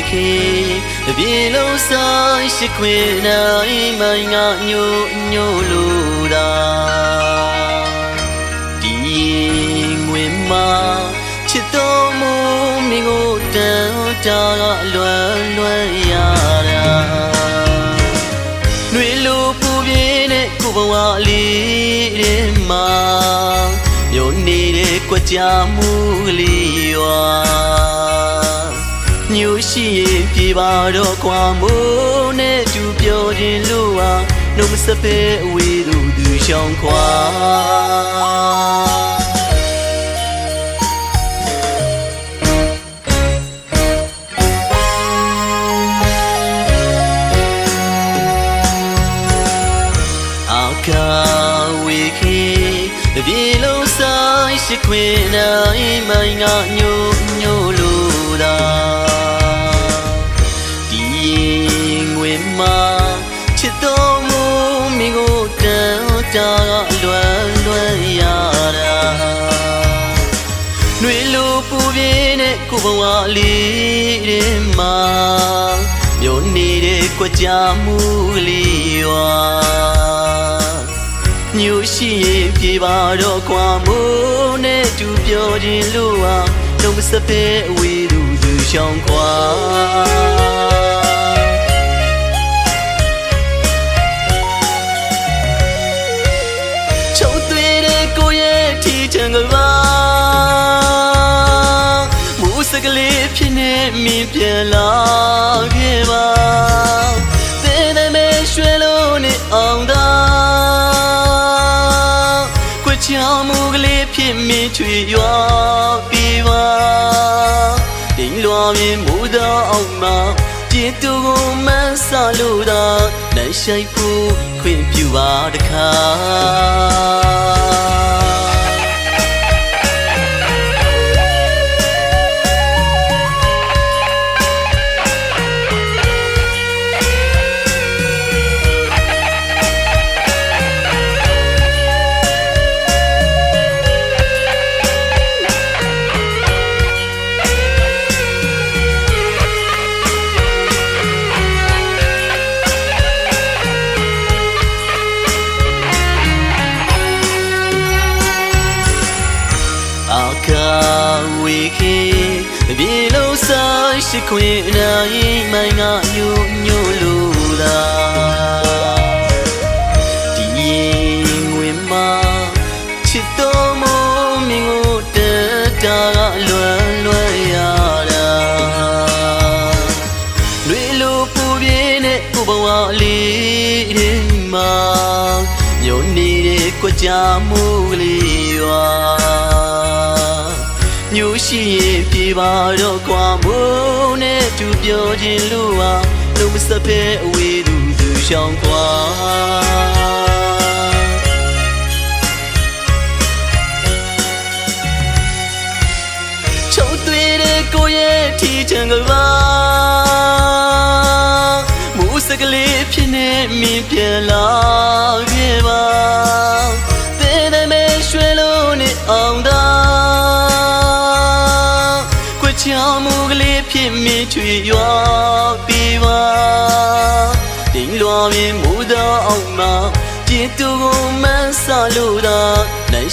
ကာဝေခေအပြေလုံးဆိုင်ရှိခွေနိုင်မိုင်းငါညိုညိုလိုတာဒီငွေမှာချစ်တော်မူမင်းကိုတန်တာကလွမ်းလွမ်းရတာနှွေလိုပူပြင်းတဲ့ကိုဘဝလေးထဲမှာမြို့နေတဲ့ကြွကြမှုကလေးရွာ ညိုရှိရင်ပြေပါတော့ကွာမိုးနဲ့တူပြောခြင်းလို့ဟာနှုတ်မစပယ်အဝေးတို့သူရှောင်းခွာအာကာဝေခေပြေလုံးဆိုင်ရှိခွေနိုင်မိုင်းငါညိုညို နှွေလိုပူပြင်းတဲ့ကိုဘဝလေးတွေမှာမြို့နေတဲ့ကြွကြမှုကလေးရွာညိုရှိရင်ပြေပါတော့ကွာမိုးနဲ့တူပြောခြင်းလို့ဟာလုံးမစပယ်အဝေးသူသူရှောင်းခွာ ကလေးဖြစ်နေမင်းပြန်လာခဲ့ပါတဲ့တဲ့မဲရွှဲလို့နေအောင်သာကွချောင်းမူကလေးဖြစ်မင်းချွေရွာပြပါတိမ်လွာမြင်မူသောအောင်မှာပြင်းသူကိုမဆလို့သာနိုင်ရှိုက်ဖို့ခွင့်ပြုပါတခါ ရှိခွင့်နိုင်မိုင်းငါညိုညိုလိုသာဒီငွေမှာချစ်တော်မမင်းကိုတတာကလွမ်းလွမ်းရတာလွေလိုပူပြင်းတဲ့ကိုဘဝလေးတွေမှာမြို့နေတဲ့ကြွကြမှုကလေးရွာ ညိုရှိရင်ပြေပါတော့ကွာမိုးနဲ့တူပြောခြင်းလို့ဟာလုံးမစဖဲအဝေးသူသူရှောင်းကွာချုံသွေးတဲ့ကိုရဲ့ထီချံကပါမူစကလေးဖြစ်နေမင်းပြန်လာ ဖြစ်မင်းချွေရွာပြပါတိမ်လွာမြင်မူသောအောင်မှာပြင်းသူကိုမဆလို့သာနို